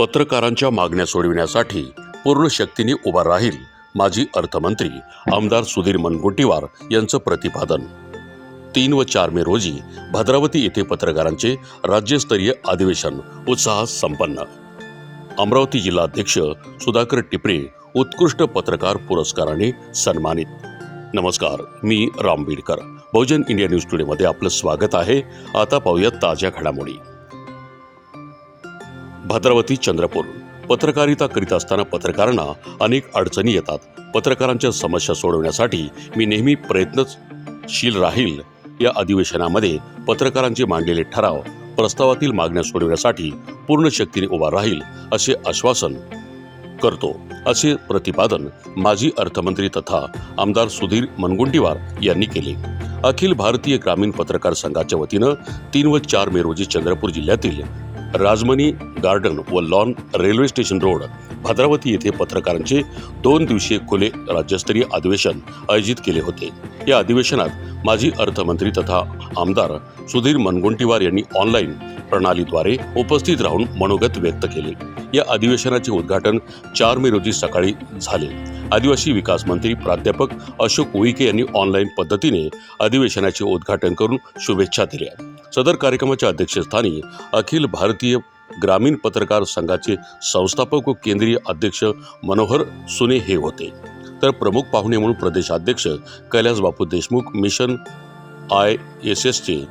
पत्रकारांच्या मागण्या सोडविण्यासाठी पूर्ण शक्तीने उभा राहील माजी अर्थमंत्री आमदार सुधीर मनगुटीवार यांचं प्रतिपादन. तीन व चार मे रोजी भद्रावती येथे पत्रकारांचे राज्यस्तरीय अधिवेशन उत्साहात संपन्न. अमरावती जिल्हाध्यक्ष सुधाकर टिपरे उत्कृष्ट पत्रकार पुरस्काराने सन्मानित. नमस्कार मी राम बीडकर. बहुजन इंडिया न्यूज टुडेमध्ये आपलं स्वागत आहे. आता पाहूया ताज्या घडामोडी. भद्रावती चंद्रपूर. पत्रकारिता करीत असताना पत्रकारांना अनेक अडचणी येतात. पत्रकारांच्या समस्या सोडवण्यासाठी मी नेहमी प्रयत्नशील राहील. या अधिवेशनामध्ये पत्रकारांचे मांडलेले ठराव प्रस्तावातील मागण्या सोडवण्यासाठी पूर्ण शक्तीने उभा राहील असे आश्वासन करतो. असे प्रतिपादन माजी अर्थमंत्री तथा आमदार सुधीर मनगुंटीवार यांनी केले. अखिल भारतीय ग्रामीण पत्रकार संघाच्या वतीनं तीन व चार मे रोजी चंद्रपूर जिल्ह्यातील राजमणी गार्डन व lawn railway station road. Bhadravati येथे पत्रकारांचे दोन दिवसीय खुले राज्यस्तरीय अधिवेशन आयोजित केले होते. या अधिवेशनात माजी अर्थमंत्री तथा आमदार सुधीर मनगुंटीवार यांनी ऑनलाईन प्रणालीद्वारे उपस्थित राहून मनोगत व्यक्त केले. या अधिवेशनाचे उद्घाटन चार मे रोजी सकाळी झाले. आदिवासी विकास मंत्री प्राध्यापक अशोक उईके यांनी ऑनलाईन पद्धतीने अधिवेशनाचे उद्घाटन करून शुभेच्छा दिल्या. सदर कार्यक्रमाच्या अध्यक्षस्थानी अखिल भारतीय ग्रामीण पत्रकार संघाचे संस्थापक व केंद्रीय अध्यक्ष मनोहर सुने हे होते. तर प्रमुख पाहुणे म्हणून प्रदेशाध्यक्ष Kailas Bapu Deshmukh mission I S एसचे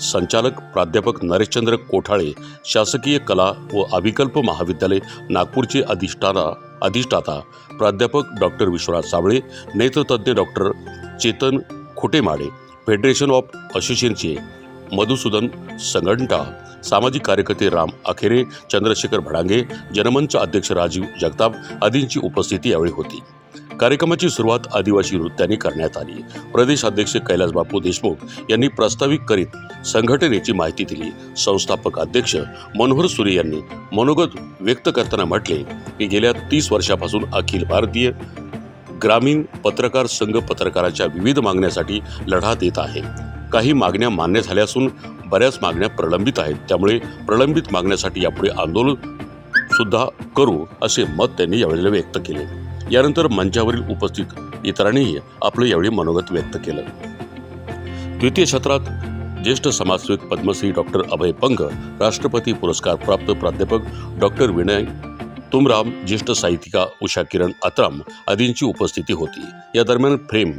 संचालक प्राध्यापक नरेशचंद्र कोठाळे शासकीय कला व अभिकल्प महाविद्यालय नागपूरचे अधिष्ठाता अधिष्ठाता प्राध्यापक doctor Vishwanath Sable नेत्रतज्ज्ञ doctor Chetan Khutemade federation of असोसिएशनचे मधुसूदन संगंटा सामाजिक कार्यकर्ते राम अखेरे चंद्रशेखर भडांगे जनमंच अध्यक्ष राजीव जगताप आदींची उपस्थिती यावेळी होती. कार्यक्रमाची सुरुवात आदिवासी नृत्याने करण्यात आली. प्रदेश अध्यक्ष कैलास बापू देशमुख यांनी प्रास्ताविक करीत संघटनेची माहिती दिली. संस्थापक अध्यक्ष मनोहर सुरे यांनी मनोगत व्यक्त करताना म्हटले की गेल्या तीस वर्षापासून अखिल भारतीय ग्रामीण पत्रकार संघ पत्रकाराच्या विविध मागण्यासाठी लढा देत आहे. काही मागण्या मान्य झाल्या असून बऱ्याच मागण्या प्रलंबित आहेत. त्यामुळे प्रलंबित मागण्यासाठी यापुढे आंदोलन सुद्धा करू असे मत त्यांनी यावेळेला व्यक्त केले. यानंतर मंचावरील उपस्थित इतरांनीही आपलं यावेळी मनोगत व्यक्त केलं. द्वितीय सत्रात ज्येष्ठ समाजसेवक पद्मश्री डॉक्टर अभय पंग राष्ट्रपती पुरस्कार प्राप्त प्राध्यापक डॉक्टर विनय तुमराम ज्येष्ठ साहित्यिका उषा किरण अत्राम आदींची उपस्थिती होती. या दरम्यान फ्रेम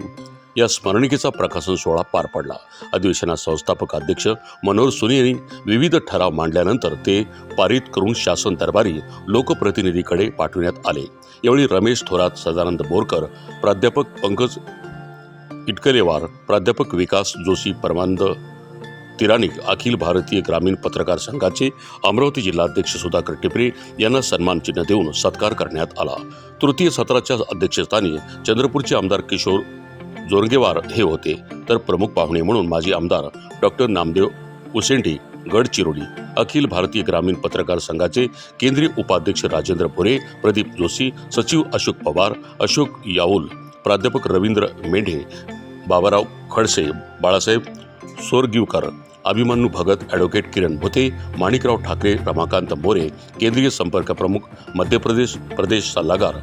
या स्मरणिकेचा प्रकाशन सोहळा पार पडला. अधिवेशनात संस्थापक अध्यक्ष मनोहर सुनी यांनी विविध ठराव मांडल्यानंतर ते पारित करून शासन दरबारी लोकप्रतिनिधीकडे पाठविण्यात आले. यावेळी रमेश थोरात सदानंद बोरकर प्राध्यापक पंकज इटकलेवार प्राध्यापक विकास जोशी परमानंद तिराणिक अखिल भारतीय ग्रामीण पत्रकार संघाचे अमरावती जिल्हाध्यक्ष सुधाकर टिपरे यांना सन्मान चिन्ह देऊन सत्कार करण्यात आला. तृतीय सत्राच्या अध्यक्षस्थानी चंद्रपूरचे आमदार किशोर जोरगेवार हे होते. तर प्रमुख पाहुणे म्हणून माजी आमदार डॉक्टर नामदेव उसेंडी गडचिरोली अखिल भारतीय ग्रामीण पत्रकार संघाचे केंद्रीय उपाध्यक्ष राजेंद्र भोरे प्रदीप जोशी सचिव अशोक पवार अशोक याऊल प्राध्यापक रवींद्र मेढे बाबाराव खडसे बाळासाहेब सोरगिवकर अभिमन्यू भगत ॲडव्होकेट किरण भोते माणिकराव ठाकरे रमाकांत मोरे केंद्रीय संपर्क प्रमुख मध्य प्रदेश प्रदेश सल्लागार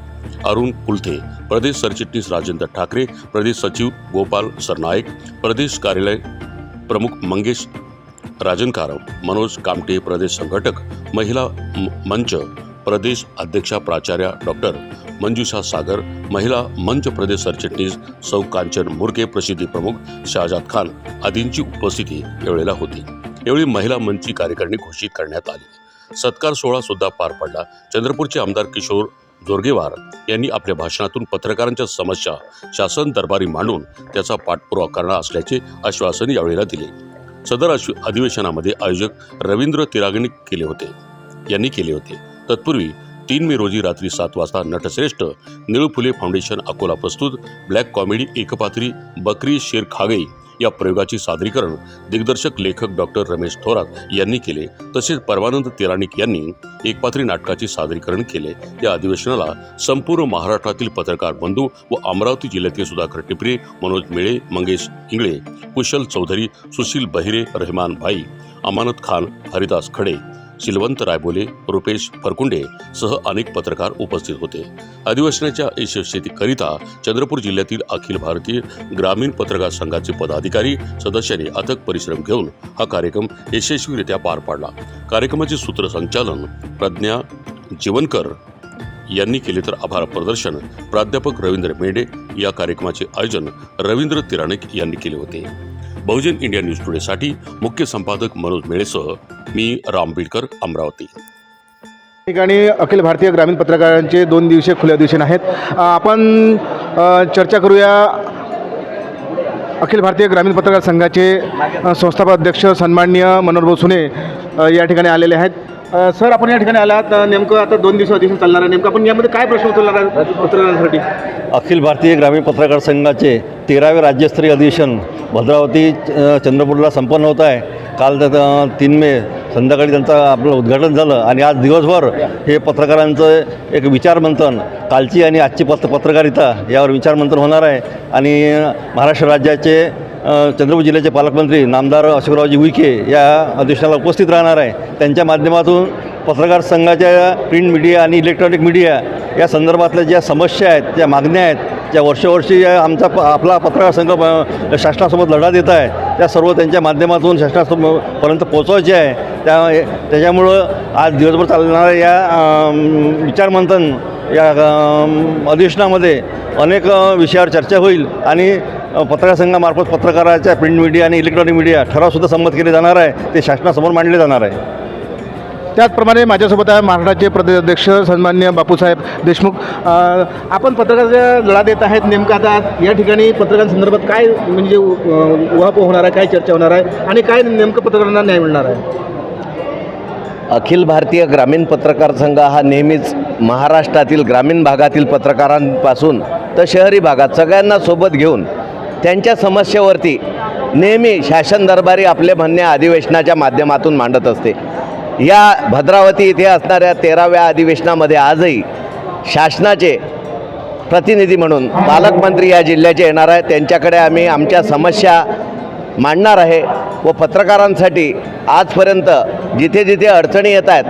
अरुण कुलथे प्रदेश सरचिटणीस राजेंद्र ठाकरे प्रदेश सचिव गोपाल सरनाईक प्रदेश कार्यालय प्रमुख मंगेश राजनकार मनोज कामटे प्रदेश संघटक महिला मंच प्रदेश अध्यक्षा प्राचार्या डॉक्टर मंजुषा सागर महिला मंच प्रदेश सरचिटणीस सौ कांचन मुरके प्रसिद्धी प्रमुख शहाजाद खान आदींची उपस्थिती यावेळेला होती. यावेळी महिला मंचची कार्यकारिणी घोषित करण्यात आली. सत्कार सोहळा सुद्धा पार पडला. चंद्रपूरचे आमदार किशोर जोरगेवार यांनी आपल्या भाषणातून पत्रकारांच्या समस्या शासन दरबारी मांडून त्याचा पाठपुरावा करणार असल्याचे आश्वासन यावेळेला दिले. सदर अधिवेशनामध्ये आयोजक रवींद्र तिरागणी केले होते. यांनी केले होते. तत्पूर्वी तीन मे रोजी रात्री सात वाजता नटश्रेष्ठ निळू फुले फाउंडेशन अकोला प्रस्तुत ब्लॅक कॉमेडी एकपात्री बकरी शेर खागे या प्रयोगाचे सादरीकरण दिग्दर्शक लेखक डॉक्टर रमेश थोरात यांनी केले. तसेच परमानंद तिराणिक यांनी एकपात्री नाटकाचे सादरीकरण केले. या अधिवेशनाला संपूर्ण महाराष्ट्रातील पत्रकार बंधू व अमरावती जिल्ह्यातील सुधाकर टिपरे मनोज मेळे मंगेश इंगळे कुशल चौधरी सुशील बहिरे रहमान भाई अमानत खान हरिदास खडे शिलवंत रायबोले रुपेश फरकुंडे सह अनेक पत्रकार उपस्थित होते. अधिवेशनाच्या यशस्वीकरिता चंद्रपूर जिल्ह्यातील अखिल भारतीय ग्रामीण पत्रकार संघाचे पदाधिकारी सदस्यांनी अथक परिश्रम घेऊन हा कार्यक्रम यशस्वीरित्या पार पाडला. कार्यक्रमाचे सूत्रसंचालन प्रज्ञा जीवनकर यांनी केले तर आभार प्रदर्शन प्राध्यापक रवींद्र मेंढे या कार्यक्रमाचे आयोजन रवींद्र तिराणक यांनी केले होते. बहुजन इंडिया न्यूज टुडेसाठी मुख्य संपादक मनोज मेळेसह मी राम बिडकर अमरावती. ठिकाणी अखिल भारतीय ग्रामीण पत्रकारांचे दोन दिवसीय खुले अधिवेशन आहेत आपण चर्चा करूया अखिल भारतीय ग्रामीण पत्रकार संघाचे संस्थापक अध्यक्ष सन्माननीय मनोहर सुने या ठिकाणी आलेले आहेत. सर आपण या ठिकाणी आलात. नेमकं आता दोन दिवस अधिवेशन चालणार आहे. नेमकं आपण यामध्ये काय प्रश्न उचलणार आहे पत्रकारांसाठी अखिल भारतीय ग्रामीण पत्रकार संघाचे तेरावे राज्यस्तरीय अधिवेशन भद्रावती चंद्रपूरला संपन्न होत आहे. काल त्या तीन मे संध्याकाळी त्यांचं आपलं उद्घाटन झालं आणि आज दिवसभर हे पत्रकारांचं एक विचारमंथन कालची आणि आजची पत्र पत्रकारिता यावर विचारमंथन होणार आहे. आणि महाराष्ट्र राज्याचे चंद्रपूर जिल्ह्याचे पालकमंत्री नामदार अशोकरावजी उईके या अधिवेशनाला उपस्थित राहणार आहे. त्यांच्या माध्यमातून पत्रकार संघाच्या प्रिंट मीडिया आणि इलेक्ट्रॉनिक मीडिया या संदर्भातल्या ज्या समस्या आहेत ज्या मागण्या आहेत ज्या वर्षोवर्षी या आमचा प आपला पत्रकार संघ शासनासोबत लढा देत आहे त्या सर्व त्यांच्या माध्यमातून शासनापर्यंत पोचवायचे आहे. त्या त्याच्यामुळं आज दिवसभर चालणाऱ्या या विचारमंथन या अधिवेशनामध्ये अनेक विषयावर चर्चा होईल आणि पत्रकार संघामार्फत पत्रकाराच्या प्रिंट मीडिया आणि इलेक्ट्रॉनिक मीडिया ठरावसुद्धा संमत केले जाणार आहे. ते शासनासमोर मांडले जाणार आहे. त्याचप्रमाणे माझ्यासोबत आहे महाराष्ट्राचे प्रदेश अध्यक्ष सन्मान्य बापूसाहेब देशमुख. आपण पत्रकाराचा लढा देत आहेत. नेमकं आता या ठिकाणी पत्रकारांसंदर्भात काय म्हणजे उहापोह होणार आहे? काय चर्चा होणार आहे? आणि काय नेमकं पत्रकारांना न्याय मिळणार आहे? अखिल भारतीय ग्रामीण पत्रकार संघ हा नेहमीच महाराष्ट्रातील ग्रामीण भागातील पत्रकारांपासून तर शहरी भागात सगळ्यांना सोबत घेऊन त्यांच्या समस्येवरती नेहमी शासन दरबारी आपले म्हणणे अधिवेशनाच्या माध्यमातून मांडत असते. या भद्रावती इथे असणाऱ्या तेराव्या अधिवेशनामध्ये आजही शासनाचे प्रतिनिधी म्हणून पालकमंत्री या जिल्ह्याचे येणार आहेत. त्यांच्याकडे आम्ही आमच्या समस्या मांडणार आहे व पत्रकारांसाठी आजपर्यंत जिथे जिथे अडचणी येत आहेत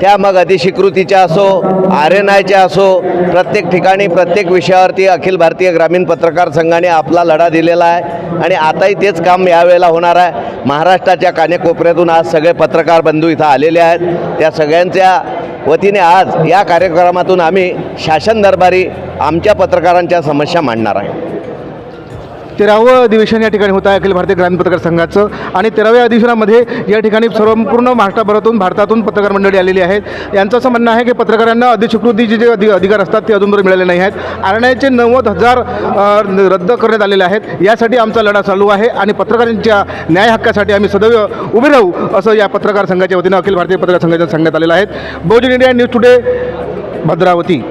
त्या मग अधिस्वीकृतीच्या असो आर एन आयच्या असो प्रत्येक ठिकाणी प्रत्येक विषयावरती अखिल भारतीय ग्रामीण पत्रकार संघाने आपला लढा दिलेला आहे. आणि आताही तेच काम यावेळेला होणार आहे. महाराष्ट्राच्या कानेकोपऱ्यातून आज सगळे पत्रकार बंधू इथं आलेले आहेत. त्या सगळ्यांच्या वतीने आज या कार्यक्रमातून आम्ही शासन दरबारी आमच्या पत्रकारांच्या समस्या मांडणार आहे. तेरावं अधिवेशन या ठिकाणी होतं आहे अखिल भारतीय ग्रामीण पत्रकार संघाचं. आणि तेराव्या अधिवेशनामध्ये या ठिकाणी संपूर्ण महाराष्ट्राभरातून भारतातून पत्रकार मंडळी आलेली आहेत. यांचं असं म्हणणं आहे की पत्रकारांना अधिस्वीकृतीचे जे अधि अधिकार असतात ते अजूनपर्यंत मिळाले नाही आहेत. आरण्याचे नव्वद हजार रद्द करण्यात आलेले आहेत. यासाठी आमचा लढा चालू आहे आणि पत्रकारांच्या न्याय हक्कासाठी आम्ही सदैव उभे राहू असं या पत्रकार संघाच्या वतीनं अखिल भारतीय पत्रकार संघाच्या सांगण्यात आलेलं आहे. Bahujan India news today Bhadravati.